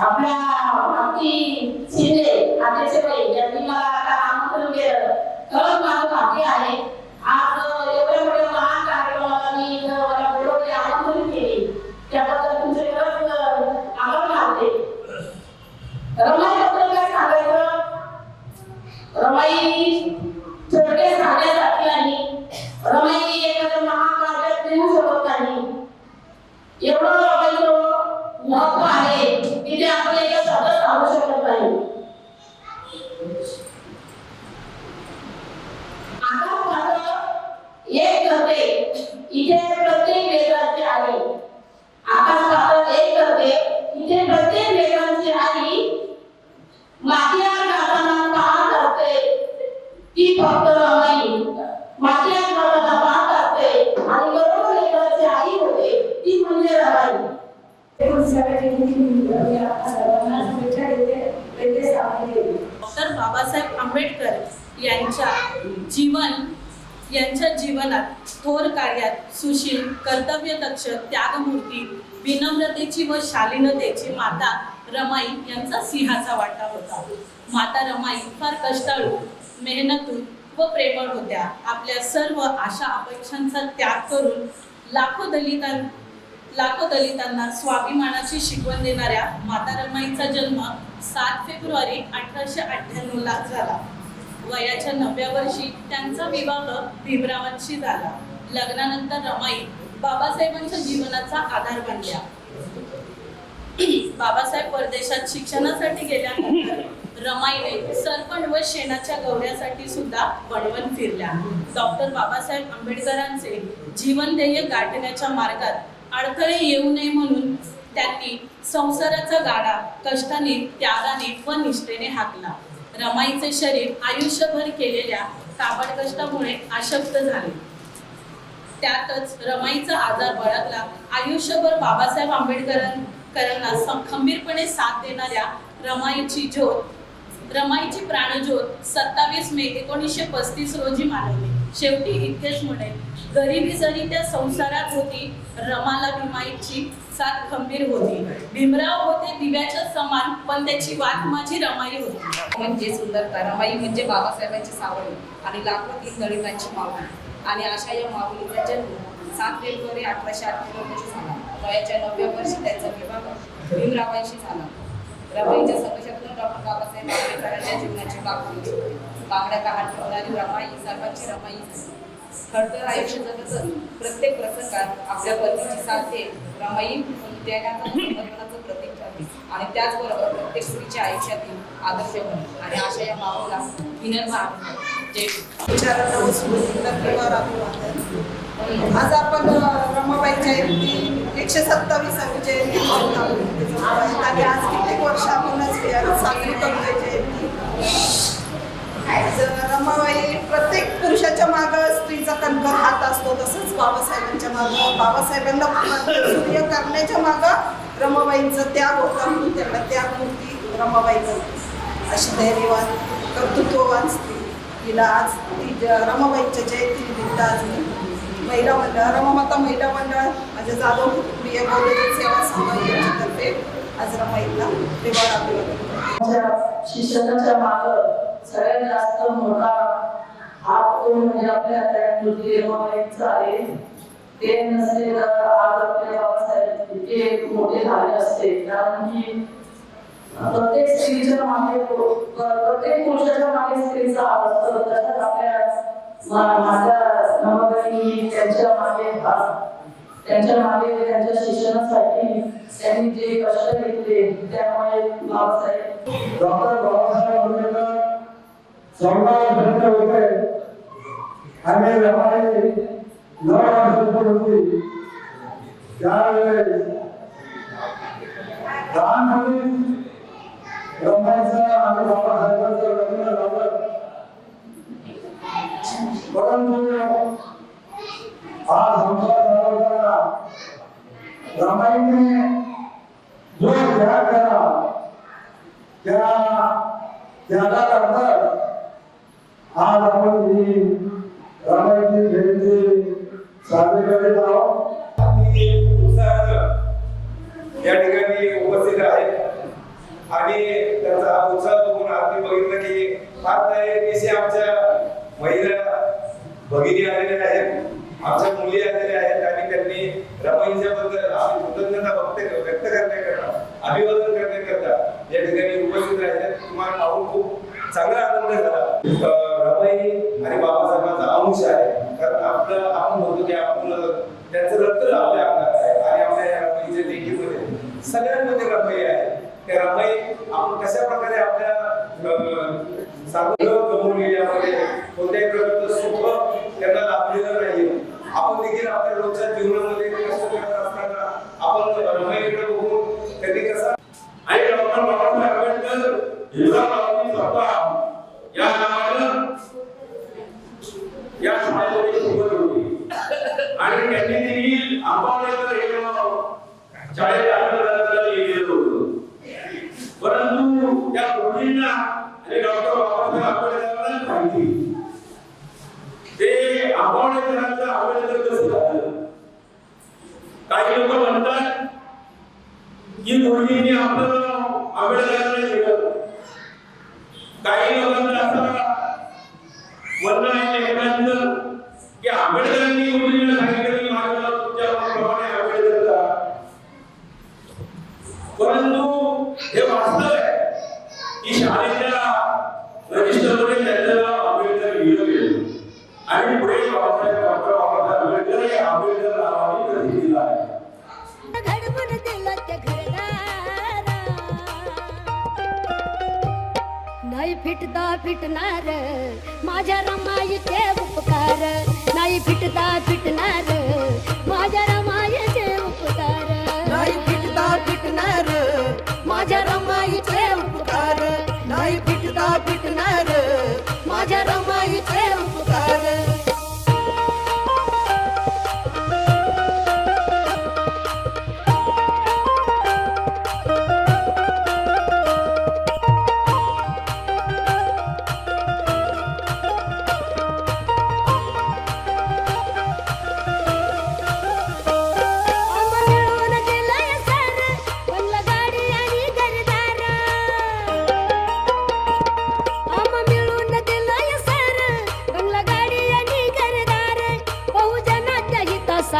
आपल्या आमची शिंदे अध्यक्षबाई यांनी मला आता आमंत्रण केलं खरंच माझं भाग्य आहे. एक करते इथे प्रत्येक वेदाची आई. आकाश पातळ एक करते इथे प्रत्येक वेदांची आई मातीयार गाताना पाहत असते ती फक्त रमाई. मातीयार गाताना पाहत असते आणि बरोबर वेदाची आई होते. ती म्हणजे रमाई. डॉक्टर बाबासाहेब आंबेडकर यांच्या जीवन यांच्या जीवनात थोर कार्यात सुशील कर्तव्यदक्ष त्यागमूर्ती विनम्रतेची व शालीनतेची माता रमाई यांचा सिंहाचा वाटा होता. माता रमाई फार कष्टाळू मेहनतून व प्रेमळ होत्या. आपल्या सर्व आशा अपेक्षांचा त्याग करून लाखो दलितां लाखो दलितांना स्वाभिमानाची शिकवण देणाऱ्या माता रमाईचा जन्म सात फेब्रुवारी अठराशे अठ्ठ्याण्णवला झाला. वयाच्या नवव्या वर्षी त्यांचा विवाह भीमरावांशी झाला. लग्नानंतर रमाई बाबासाहेबांच्या जीवनाचा आधार बनल्या. बाबासाहेब परदेशात शिक्षणासाठी गेल्यानंतर रमाईने सरपण व शेणाच्या गौऱ्यासाठी सुद्धा वणवण फिरल्या. डॉक्टर बाबासाहेब आंबेडकरांचे जीवन ध्येय गाठण्याच्या मार्गात अडथळे येऊ नये म्हणून त्यांनी संसाराचा गाडा कष्टाने त्यागाने व निष्ठेने हाकला. रमाईचे शरीर आयुष्यभर केलेल्या काबड कष्टामुळे अशक्त झाले. त्यातच रमाईचा आजार बळगला. आयुष्यभर बाबासाहेब आंबेडकरांना खंबीरपणे साथ देणाऱ्या रमाईची ज्योत रमाईची प्राणज्योत सत्तावीस मे एकोणीसशे पस्तीस रोजी मानवली शेवटी इतकेच म्हणेल गरिबी जरी त्या संसारात होती रमाला भीमाईची साथ खंबीर होती. भीमराव होते दिव्याच्या समान पण त्याची वाट माझी रमाई होती. म्हणजे सुंदरता रमाई म्हणजे बाबासाहेबांची सावळी आणि लाखोतील दलितांची मागणी आणि अशा या माऊलीचा जन्म सात फेब्रुवारी अठराशे अठ्ठ्याण्णव झाला. वयाच्या नवव्या वर्षी त्यांचा विवाह भीमरावांशी झाला. रमाईच्या संघर्षातून डॉक्टर बाबासाहेब आंबेडकरांच्या जीवनाची बाबी बांगड्या कहाण ठेवणारी रमाई सर्वांची रमाई. खडतर आयुष्य जगतच प्रत्येक प्रसंगात आपल्या पत्नीची साथ देत रमाई त्यागाचं समर्पणाचं प्रतीक ठरली आणि त्याचबरोबर प्रत्येक स्त्रीच्या आयुष्यातील आदर्श बनली आणि अशा या माऊला विनर्भ आहे जय आज आपण अ, रमाबाई जयंती एकशे सत्तावीसावी जयंती. आणि आज कित्येक वर्ष आपणच साजरी करतोय रमाबाई प्रत्येक पुरुषाच्या मागं स्त्रीचा कणकर हात असतो तसंच बाबासाहेबांच्या मागं. बाबासाहेबांना सूर्य करण्याच्या मागं रमाबाईंचा त्याग होता म्हणून त्यांना त्यागमूर्ती रमाबाईचं अशी धैर्यवान कर्तृत्ववान स्त्री. तिला आज ती रमाबाईंच्या जयंतीनिमित्त आज महिला मंडळ रमामाता महिला मंडळ माझ्या जाधव कुटुंबीय बौद्धिक सेवा संघ यांच्यातर्फे आज रमाईला देवाला अभिवादन करते. शिक्षणाच्या सगळ्यात जास्त मोठा हात कोण म्हणजे आपल्या त्या कृती आहे ते नसते तर आज आपल्या बाबासाहेब इतके मोठे झाले असते. कारण की प्रत्येक स्त्रीच्या मागे प्रत्येक पुरुषाच्या मागे स्त्रीचा हात असतो. तसंच आपल्या माझ्या नवबाई त्यांच्या मागे त्यांच्या मागे त्यांच्या शिक्षणासाठी त्यांनी जे कष्ट घेतले त्यामुळे बाबासाहेब डॉक्टर बाबासाहेब संविधान होते आणि रमाई नऊ वर्षाची होती त्यावेळेस लहानपणी रमाईचं आणि बाबासाहेबांचं लग्न झालं परंतु हा संसार चालवताना रमाईने जो त्याग केला त्या त्याला करतात आज आपण ही रमाईची जयंती साजरी करीत आहोत या ठिकाणी उपस्थित आहे. आणि त्याचा उत्साह बघून आम्ही बघितलं की आता तयारीशी आमच्या महिला भगिनी आलेल्या आहेत आमच्या मुली आलेल्या आहेत आणि त्यांनी रमाईच्या बद्दल आपली कृतज्ञता व्यक्त व्यक्त करण्याकरता अभिवादन करण्याकरता या ठिकाणी उपस्थित राहिले तुम्हाला पाहून खूप चांगला आनंद झाला अं, रमाई आणि बाबासाहेबांचा अंश आहे कारण आपलं आपण म्हणतो की आपण त्यांचं रक्त आपल्या अंगात आहे आणि आपल्या या रमाईच्या लेखीमध्ये सगळ्यांमध्ये रमाई आहे त्या आपण कशा प्रकारे आपल्या अं, साधं गमवून कोणत्याही प्रकारचं सुख त्यांना लाभलेलं नाही. आपण देखील आपल्या रोजच्या जीवनामध्ये कष्ट करत असताना आपण रमाईकडे बघून त्यांनी कसा आणि डॉक्टर बाबासाहेब आंबेडकर हिंसावादी सत्ता या नावानं या समाजाची सुरुवात होती आणि त्यांनी देखील आंबावडेकर काही लोक म्हणतात की मुलगीने आपलं नाव आंबेडकरांना दिलं काही लोकांना असं फिटता फिटणार माझ्या रमाईचे उपकार. नाही फिटता फिटणार माझ्या रमाईचे उपकार. नाही फिटता फिटणार माझ्या रमाईचे उपकार. नाही फिटता फिटणार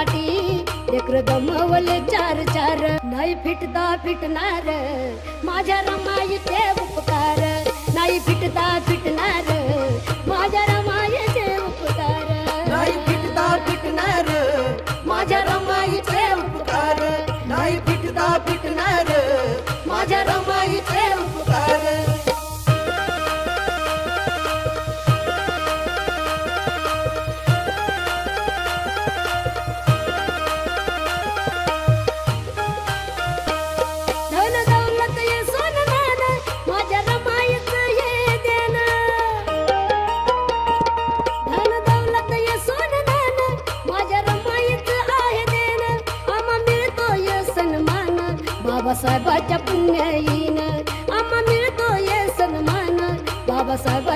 पाटी. लेकर दमवले चार चार. नाही फिटता फिटणार. माझ्या रमाईचे उपकार. नाही फिटता फिटणार. माझ्या रमा बाबासाहेबाच्या येईन आम्हा मिळतो ये सन्मान बाबासाहेब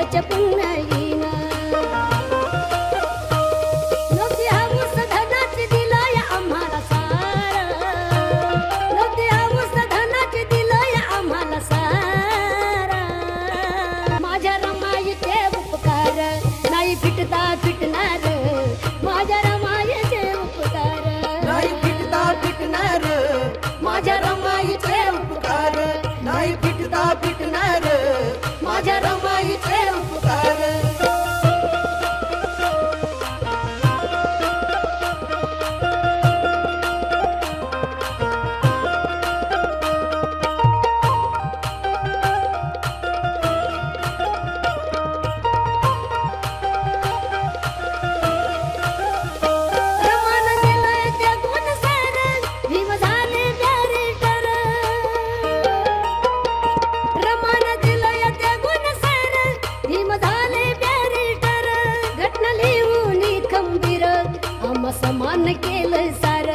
समान केलं सार.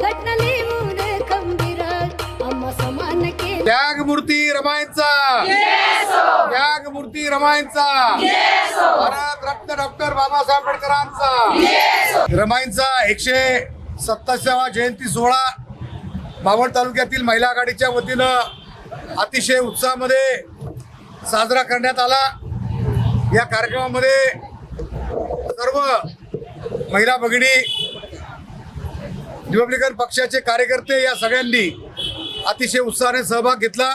घटनले लिहून खंबीर. आम्हा समान केलं त्यागमूर्ती रमायचा त्यागमूर्ती रमायचा भारत रत्न डॉक्टर बाबासाहेब आंबेडकरांचा. रमायचा एकशे सत्तावीसावा जयंती सोहळा बावळ तालुक्यातील महिला आघाडीच्या वतीनं अतिशय उत्साहामध्ये साजरा करण्यात आला. या कार्यक्रमामध्ये सर्व महिला भगिनी रिपब्लिकन पक्षाचे कार्यकर्ते या सगळ्यांनी अतिशय उत्साहाने सहभाग घेतला.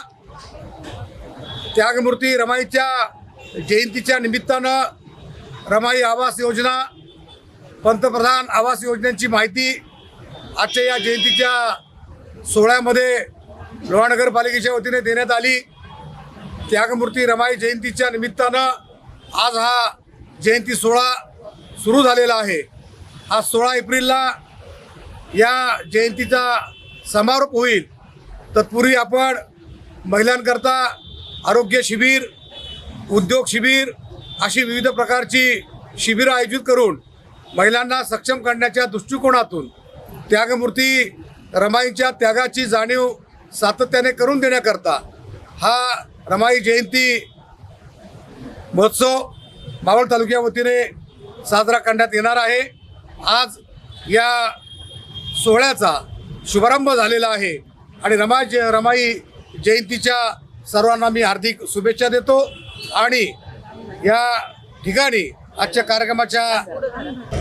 त्यागमूर्ती रमाईच्या जयंतीच्या निमित्तानं रमाई आवास योजना पंतप्रधान आवास योजनेची माहिती आजच्या या जयंतीच्या सोहळ्यामध्ये लोहा नगरपालिकेच्या वतीने देण्यात आली. त्यागमूर्ती रमाई जयंतीच्या निमित्तानं आज हा जयंती सोहळा सुरू झालेला आहे. आज सोळा एप्रिलला या जयंतीचा समारोप होईल तत्पूर्वी आपण महिलांकरता आरोग्य शिबिर उद्योग शिबिर अशी विविध प्रकारची शिबिरं आयोजित करून महिलांना सक्षम करण्याच्या दृष्टिकोनातून त्यागमूर्ती रमाईच्या त्यागाची जाणीव सातत्याने करून देण्याकरता हा रमाई जयंती महोत्सव मावळ तालुक्या वतीने साजरा करण्यात येणार आहे. आज या सोहळ्याचा शुभारंभ झालेला आहे. आणि रमा ज रमाई जयंतीच्या सर्वांना मी हार्दिक शुभेच्छा देतो. आणि या ठिकाणी आजच्या कार्यक्रमाच्या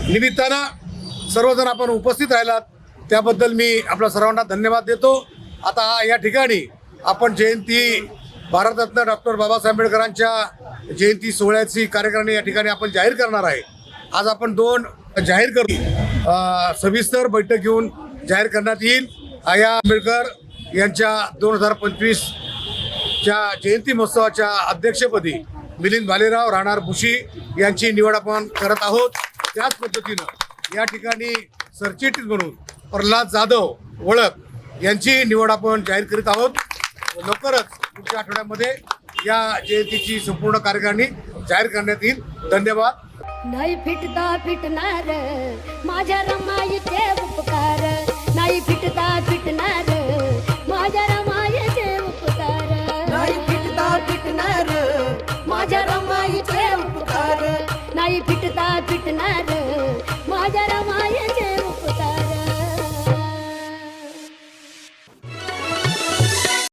निमित्तानं सर्वजण आपण उपस्थित राहिलात. त्याबद्दल मी आपल्या सर्वांना धन्यवाद देतो. आता हा या ठिकाणी आपण जयंती भारतरत्न डॉक्टर बाबासाहेब आंबेडकरांच्या जयंती सोहळ्याची कार्यक्रम या ठिकाणी आपण जाहीर करणार आहे. आज आपण दोन जाहीर करू. सविस्तर बैठक घेऊन जाहीर करण्यात येईल. आया आंबेडकर यांच्या दोन हजार पंचवीसच्या जयंती महोत्सवाच्या अध्यक्षपदी मिलिंद भालेराव राहणार भुशी यांची निवड आपण करत आहोत. त्याच पद्धतीनं या ठिकाणी सरचिटणीस म्हणून प्रल्हाद जाधव ओळख यांची निवड आपण जाहीर करीत आहोत. लवकरच पुढच्या आठवड्यामध्ये या जयंतीची संपूर्ण कार्यकारिणी जाहीर करण्यात येईल. धन्यवाद. नाही फिटता फिटणार माझ्या रमाईचे उपकार. नाही फिटता फिटणार